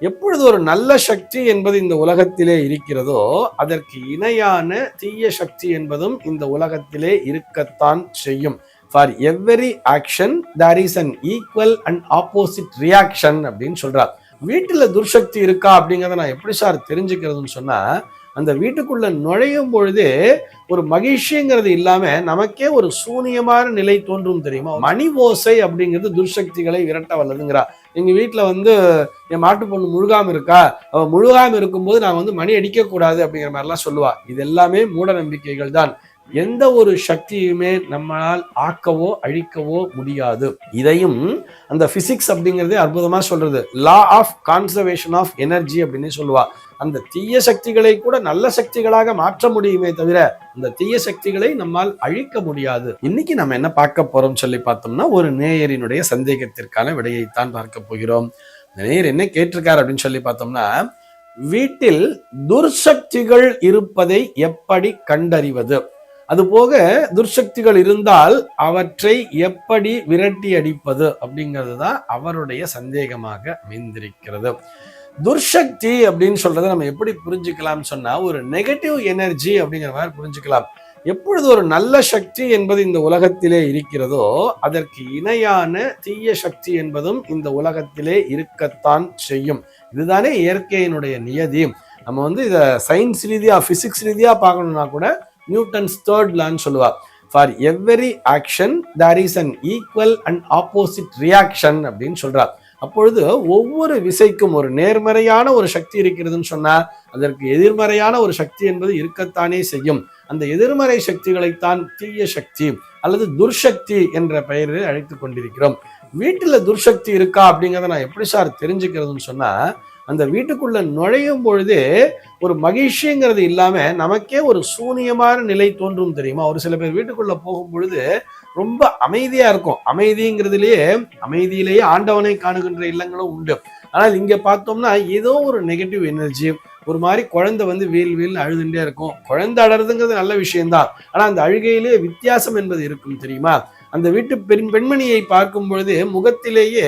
எப்பொழுது ஒரு நல்ல சக்தி என்பது இந்த உலகத்திலே இருக்கிறதோ அதற்கு இணையான தீய சக்தி என்பதும் இந்த உலகத்திலே இருக்கத்தான் செய்யும். For every action there is an equal and opposite reaction அப்படின்னு சொல்றார். வீட்டில் துர்சக்தி இருக்கா அப்படிங்கிறத நான் எப்படி சார் தெரிஞ்சுக்கிறதுன்னு சொன்னா அந்த வீட்டுக்குள்ள நுழையும் பொழுதே ஒரு மகிழ்ச்சிங்கிறது இல்லாம நமக்கே ஒரு சூனியமான நிலை தோன்றும் தெரியுமா? மணி ஓசை அப்படிங்கிறது துர்சக்திகளை விரட்ட வல்லதுங்கிறா. எங்க வீட்டுல வந்து என் மாட்டு பொண்ணு முழுகாம இருக்கா? அவ முழுகாம இருக்கும்போது நான் வந்து மணி அடிக்க கூடாது அப்படிங்கிற மாதிரிலாம் சொல்லுவா. இது எல்லாமே மூட நம்பிக்கைகள் தான். எந்த ஒரு சக்தியுமே நம்மளால் ஆக்கவோ அழிக்கவோ முடியாது. இதையும் அந்த பிசிக்ஸ் அப்படிங்கிறதே அற்புதமா சொல்றது. Law of conservation of energy அப்படின்னு சொல்லுவா. அந்த தீய சக்திகளை கூட நல்ல சக்திகளாக மாற்ற முடியுமே தவிர அந்த தீய சக்திகளை நம்மால் அழிக்க முடியாது. இன்னைக்கு நம்ம என்ன பார்க்க போறோம் சொல்லி பார்த்தோம்னா ஒரு நேயரினுடைய சந்தேகத்திற்கான விடையைத்தான் பார்க்க போகிறோம். இந்த என்ன கேட்டிருக்காரு அப்படின்னு சொல்லி பார்த்தோம்னா வீட்டில் துர்சக்திகள் இருப்பதை எப்படி கண்டறிவது? அதுபோக துர்சக்திகள் இருந்தால் அவற்றை எப்படி விரட்டி அடிப்பது அப்படிங்கிறது தான் அவருடைய சந்தேகமாக அமைந்திருக்கிறது. துர்சக்தி அப்படின்னு சொல்றதை நம்ம எப்படி புரிஞ்சுக்கலாம் சொன்னா ஒரு நெகட்டிவ் எனர்ஜி அப்படிங்கிற மாதிரி புரிஞ்சுக்கலாம். எப்பொழுது ஒரு நல்ல சக்தி என்பது இந்த உலகத்திலே இருக்கிறதோ அதற்கு இணையான தீய சக்தி என்பதும் இந்த உலகத்திலே இருக்கத்தான் செய்யும். இதுதானே இயற்கையினுடைய நியதி. நம்ம வந்து இதை சயின்ஸ் ரீதியா பிசிக்ஸ் ரீதியா பார்க்கணும்னா கூட நியூட்டன்ஸ் தேர்ட் லான்னு சொல்லுவார் for every action there is an equal and opposite reaction அப்படின்னு சொல்றார் அப்பொழுது ஒவ்வொரு விசைக்கும் ஒரு நேர்மறையான ஒரு சக்தி இருக்கிறதுன்னு சொன்னால் அதற்கு எதிர்மறையான ஒரு சக்தி என்பது இருக்கத்தானே செய்யும். அந்த எதிர்மறை சக்திகளைத்தான் தீய சக்தி அல்லது துர்சக்தி என்ற பெயரில் அழைத்து கொண்டிருக்கிறோம். வீட்டில் துர்சக்தி இருக்கா அப்படிங்கிறத நான் எப்படி சார் தெரிஞ்சுக்கிறதுன்னு சொன்னால் அந்த வீட்டுக்குள்ள நுழையும் பொழுது ஒரு மகிழ்ச்சிங்கிறது இல்லாம நமக்கே ஒரு சூனியமான நிலை தோன்றும் தெரியுமா? ஒரு சில பேர் வீட்டுக்குள்ள போகும் பொழுது ரொம்ப அமைதியா இருக்கும். அமைதிங்கிறதுலயே அமைதியிலேயே ஆண்டவனை காணுகின்ற இல்லங்களும் உண்டு. ஆனால் இங்க பார்த்தோம்னா ஏதோ ஒரு நெகட்டிவ் எனர்ஜி ஒரு மாதிரி குழந்தை வந்து வீல் வீல் அழுதுண்டே இருக்கும். குழந்தை அழறதுங்கிறது நல்ல விஷயம்தான். ஆனால் அந்த அழுகையிலே வித்தியாசம் என்பது இருக்கும் தெரியுமா? அந்த வீட்டு பெண் பெண்மணியை பார்க்கும் பொழுது முகத்திலேயே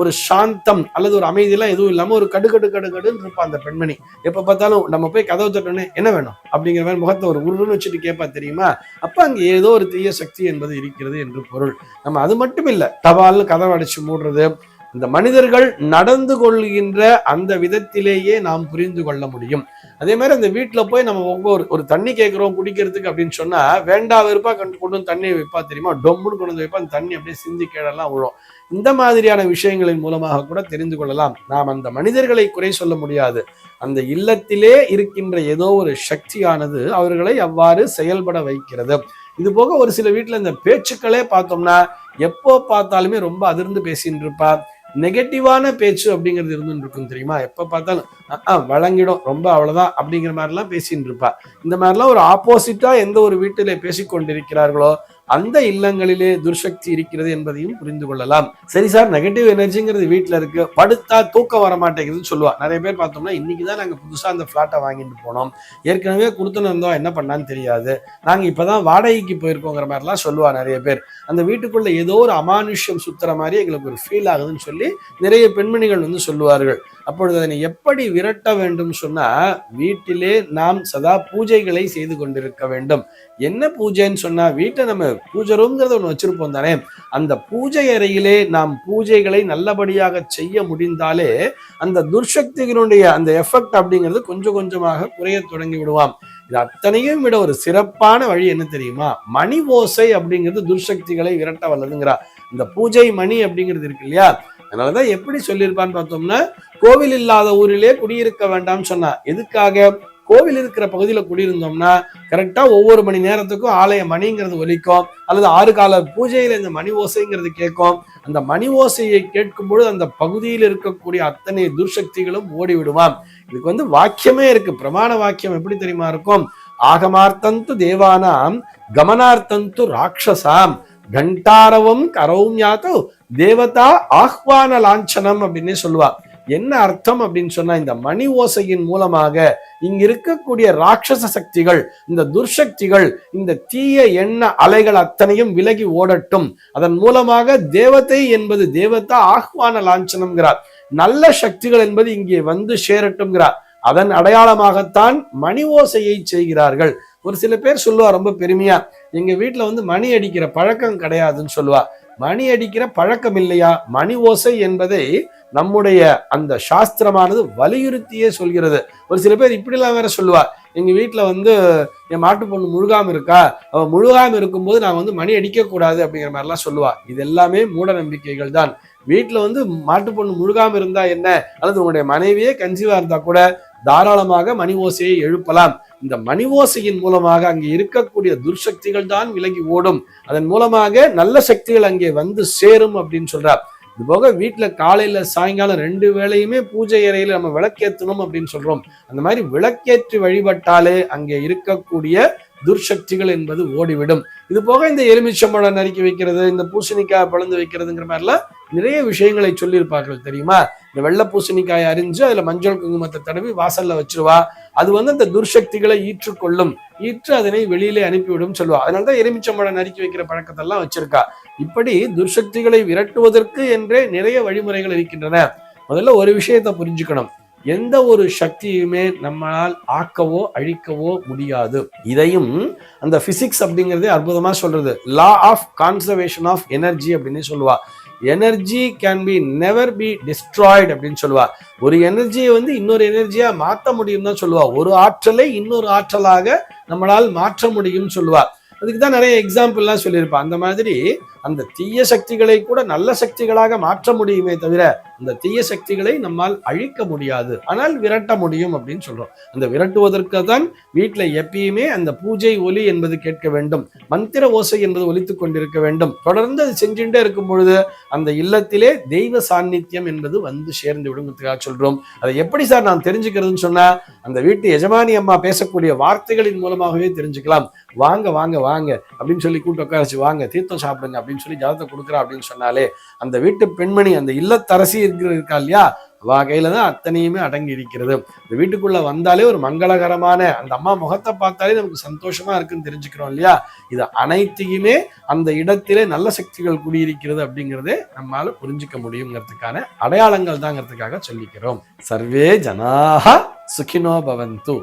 ஒரு சாந்தம் அல்லது ஒரு அமைதியெல்லாம் எதுவும் இல்லாமல் ஒரு கடு கடு கடு கடுன்னு இருப்பா அந்த பெண்மணி. எப்போ பார்த்தாலும் நம்ம போய் கதவு தட்டோன்னே என்ன வேணும்? அப்படிங்கிற மாதிரி முகத்தை ஒரு உருன்னு வச்சுட்டு கேட்பா தெரியுமா? அப்போ அங்கே ஏதோ ஒரு தீய சக்தி என்பது இருக்கிறது என்று பொருள். நம்ம அது மட்டும் இல்லை தபால்னு கதவை அடைச்சு மூடுறது இந்த மனிதர்கள் நடந்து கொள்கின்ற அந்த விதத்திலேயே நாம் புரிந்து கொள்ள முடியும். அதே மாதிரி அந்த வீட்டில் போய் நம்ம ஒவ்வொரு ஒரு தண்ணி கேட்குறோம் குடிக்கிறதுக்கு அப்படின்னு சொன்னா வேண்டா வெறுப்பா கண்டு கொண்டு வந்து தண்ணியை வைப்பா தெரியுமா? டொம்முன்னு கொண்டு வந்து வைப்பா அந்த தண்ணி அப்படியே சிந்தி கேடெல்லாம் விழும் இந்த மாதிரியான விஷயங்களின் மூலமாக கூட தெரிந்து கொள்ளலாம். நாம் அந்த மனிதர்களை குறை சொல்ல முடியாது. அந்த இல்லத்திலே இருக்கின்ற ஏதோ ஒரு சக்தியானது அவர்களை அவ்வாறு செயல்பட வைக்கிறது. இது போக ஒரு சில வீட்டில் இந்த பேச்சுக்களே பார்த்தோம்னா எப்போ பார்த்தாலுமே ரொம்ப அதிர்ந்து பேசின்னு இருப்பா. நெகட்டிவான பேச்சு அப்படிங்கிறது இருந்துட்டு இருக்கும் தெரியுமா? எப்ப பார்த்தாலும் வழங்கிடும் ரொம்ப அவ்வளவுதான் அப்படிங்கிற மாதிரிலாம் பேசின்னு இருப்பா. இந்த மாதிரிலாம் ஒரு ஆப்போசிட்டா எந்த ஒரு வீட்டிலே பேசிக்கொண்டிருக்கிறார்களோ அந்த இல்லங்களிலே துர்சக்தி இருக்கிறது என்பதையும் புரிந்து கொள்ளலாம். சரி சார் நெகட்டிவ் எனர்ஜிங்கிறது வீட்டில் இருக்கு. படுத்தா தூக்கம் வர மாட்டேங்குதுன்னு சொல்லுவா. நிறைய பேர் பார்த்தோம்னா இன்னைக்கு தான் நாங்கள் புதுசாக அந்த ஃப்ளாட்டை வாங்கிட்டு போனோம். ஏற்கனவே கொடுத்துன்னு இருந்தோம். என்ன பண்ணான்னு தெரியாது. நாங்கள் இப்போதான் வாடகைக்கு போயிருக்கோங்கிற மாதிரிலாம் சொல்லுவா நிறைய பேர். அந்த வீட்டுக்குள்ள ஏதோ ஒரு அமானுஷ்யம் சுத்துற மாதிரி எங்களுக்கு ஒரு ஃபீல் ஆகுதுன்னு சொல்லி நிறைய பெண்மணிகள் வந்து சொல்லுவார்கள். அப்பொழுது அதனை எப்படி விரட்ட வேண்டும் சொன்னா வீட்டிலே நாம் சதா பூஜைகளை செய்து கொண்டிருக்க வேண்டும். என்ன பூஜைன்னு சொன்னா வீட்டை நம்ம பூஜை ரூம்ங்கிறத ஒன்று வச்சிருப்போம் தானே. அந்த பூஜை அறையிலே நாம் பூஜைகளை நல்லபடியாக செய்ய முடிந்தாலே அந்த துர்சக்திகளுடைய அந்த எஃபெக்ட் அப்படிங்கிறது கொஞ்சம் கொஞ்சமாக குறைய தொடங்கி விடுவாம். இது அத்தனையும் விட ஒரு சிறப்பான வழி என்ன தெரியுமா? மணி ஓசை அப்படிங்கிறது துர்சக்திகளை விரட்ட வல்லதுங்கிறா. இந்த பூஜை மணி அப்படிங்கிறது இருக்கு இல்லையா? அதனாலதான் எப்படி சொல்லியிருப்பான்னு பார்த்தோம்னா கோவில் இல்லாத ஊரிலே குடியிருக்க வேண்டாம்னு சொன்னா எதுக்காக? கோவில் இருக்கிற பகுதியில் குடியிருந்தோம்னா கரெக்டாக ஒவ்வொரு மணி நேரத்துக்கும் ஆலய மணிங்கிறது ஒலிக்கும் அல்லது ஆறு கால பூஜையில் இந்த மணி ஓசைங்கிறது கேட்கும். அந்த மணி ஓசையை கேட்கும்பொழுது அந்த பகுதியில் இருக்கக்கூடிய அத்தனை துர்சக்திகளும் ஓடி விடுவாம் இதுக்கு வந்து வாக்கியமே இருக்கு. பிரமாண வாக்கியம் எப்படி தெரியுமா இருக்கும்? ஆகமார்த்தந்து தேவானாம் கமனார்த்தந்து ராட்சசாம். கண்டாரவம் கரௌம்யாத்தோ தேவதா ஆஹ்வான லாஞ்சனம் அப்படின்னு சொல்லுவா. என்ன அர்த்தம் அப்படின்னு சொன்னா இந்த மணி ஓசையின் மூலமாக இங்க இருக்கக்கூடிய ராட்சச சக்திகள் இந்த துர்சக்திகள் இந்த தீய எண்ண அலைகள் அத்தனையும் விலகி ஓடட்டும். அதன் மூலமாக தேவதை என்பது தேவதா ஆஹ்வான லாஞ்சனம்ங்கிறார். நல்ல சக்திகள் என்பது இங்கே வந்து சேரட்டும்ங்கிறார். அதன் அடையாளமாகத்தான் மணி ஓசையை செய்கிறார்கள். ஒரு சில பேர் சொல்லுவா ரொம்ப பெருமையா எங்க வீட்டுல வந்து மணி அடிக்கிற பழக்கம் கிடையாதுன்னு சொல்லுவா. மணி அடிக்கிற பழக்கம் இல்லையா? மணி ஓசை என்பதை நம்முடைய அந்த சாஸ்திரமானது வலியுறுத்தியே சொல்கிறது. ஒரு சில பேர் இப்படிலாம் வேற சொல்லுவா எங்க வீட்டுல வந்து என் மாட்டு பொண்ணு முழுகாம இருக்கா? அவ முழுகாம இருக்கும்போது நான் வந்து மணி அடிக்க கூடாது அப்படிங்கிற மாதிரிலாம் சொல்லுவா. இது எல்லாமே மூட நம்பிக்கைகள் தான். வீட்டுல வந்து மாட்டு பொண்ணு முழுகாம இருந்தா என்ன? அல்லது உங்களுடைய மனைவியே கன்சீவா இருந்தா கூட தாராளமாக மணி ஓசையை எழுப்பலாம். இந்த மணி ஓசையின் மூலமாக அங்கே இருக்கக்கூடிய துர்சக்திகள் தான் விலகி ஓடும். அதன் மூலமாக நல்ல சக்திகள் அங்கே வந்து சேரும் அப்படின்னு சொல்றார். இது போக வீட்டுல காலையில சாயங்காலம் ரெண்டு வேளையுமே பூஜை அறையில நம்ம விளக்கேற்றணும் அப்படின்னு சொல்றோம். அந்த மாதிரி விளக்கேற்றி வழிபட்டாலே அங்கே இருக்கக்கூடிய துர்சக்திகள் என்பது ஓடிவிடும். இது போக இந்த எலுமிச்சம்பழம் நறுக்கி வைக்கிறது இந்த பூசணிக்காய் பழந்து வைக்கிறதுங்கிற மாதிரிலாம் நிறைய விஷயங்களை சொல்லியிருப்பார்கள் தெரியுமா? இந்த வெள்ளை பூசணிக்காயை அரிஞ்சு அதுல மஞ்சள் குங்குமத்தை தடவி வாசல்ல வச்சிருவா. அது வந்து அந்த துர்சக்திகளை ஈற்றுக்கொள்ளும். ஈற்று அதனை வெளியிலே அனுப்பிவிடும் சொல்லுவா. அதனாலதான் எலுமிச்சம்பழம் நறுக்கி வைக்கிற பழக்கத்தெல்லாம் வச்சிருக்கா. இப்படி துர்சக்திகளை விரட்டுவதற்கு என்றே நிறைய வழிமுறைகள் இருக்கின்றன. முதல்ல ஒரு விஷயத்தை புரிஞ்சுக்கணும். எந்த ஒரு சக்தியுமே நம்மளால் ஆக்கவோ அழிக்கவோ முடியாது. இதையும் அந்த பிசிக்ஸ் அப்படிங்கிறதே அற்புதமா சொல்றது. Law of conservation of energy அப்படின்னு சொல்லுவா. Energy can be never be destroyed அப்படின்னு சொல்லுவா. ஒரு எனர்ஜியை வந்து இன்னொரு எனர்ஜியா மாற்ற முடியும் தான் சொல்லுவா. ஒரு ஆற்றலை இன்னொரு ஆற்றலாக நம்மளால் மாற்ற முடியும்னு சொல்லுவா. அதுக்கு தான் நிறைய எக்ஸாம்பிள்லாம் சொல்லியிருப்பா. அந்த மாதிரி அந்த தீய சக்திகளை கூட நல்ல சக்திகளாக மாற்ற முடியுமே தவிர அந்த தீய சக்திகளை நம்மால் அழிக்க முடியாது. ஆனால் விரட்ட முடியும் அப்படின்னு சொல்றோம். அந்த விரட்டுவதற்கு தான் வீட்டில் எப்பயுமே அந்த பூஜை ஒலி என்பது கேட்க வேண்டும். மந்திர ஓசை என்பது ஒலித்துக் கொண்டிருக்க வேண்டும். தொடர்ந்து அது செஞ்சுட்டே இருக்கும் பொழுது அந்த இல்லத்திலே தெய்வ சாநித்தியம் என்பது வந்து சேர்ந்து விடுங்கிறதுக்காக சொல்றோம். அதை எப்படி சார் நான் தெரிஞ்சுக்கிறதுன்னு சொன்னா அந்த வீட்டு எஜமானி அம்மா பேசக்கூடிய வார்த்தைகளின் மூலமாகவே தெரிஞ்சுக்கலாம். வாங்க வாங்க வாங்க அப்படின்னு சொல்லி கூட்டு உட்கார வச்சு வாங்க தீர்த்தம் சாப்பிடுங்க அப்படின்னு அப்படின்னு சொல்லி ஜலத்தை கொடுக்குறா அப்படின்னு சொன்னாலே அந்த வீட்டு பெண்மணி அந்த இல்லத்தரசி இருக்கிற இருக்கா இல்லையா? அவ கையில தான் அத்தனையுமே அடங்கி இருக்கிறது. இந்த வீட்டுக்குள்ள வந்தாலே ஒரு மங்களகரமான அந்த அம்மா முகத்தை பார்த்தாலே நமக்கு சந்தோஷமா இருக்குன்னு தெரிஞ்சுக்கிறோம் இல்லையா? இது அனைத்தையுமே அந்த இடத்திலே நல்ல சக்திகள் குடியிருக்கிறது அப்படிங்கிறதே நம்மால புரிஞ்சுக்க முடியுங்கிறதுக்கான அடையாளங்கள் தாங்கிறதுக்காக சொல்லிக்கிறோம். சர்வே ஜனாக சுகினோ பவந்து.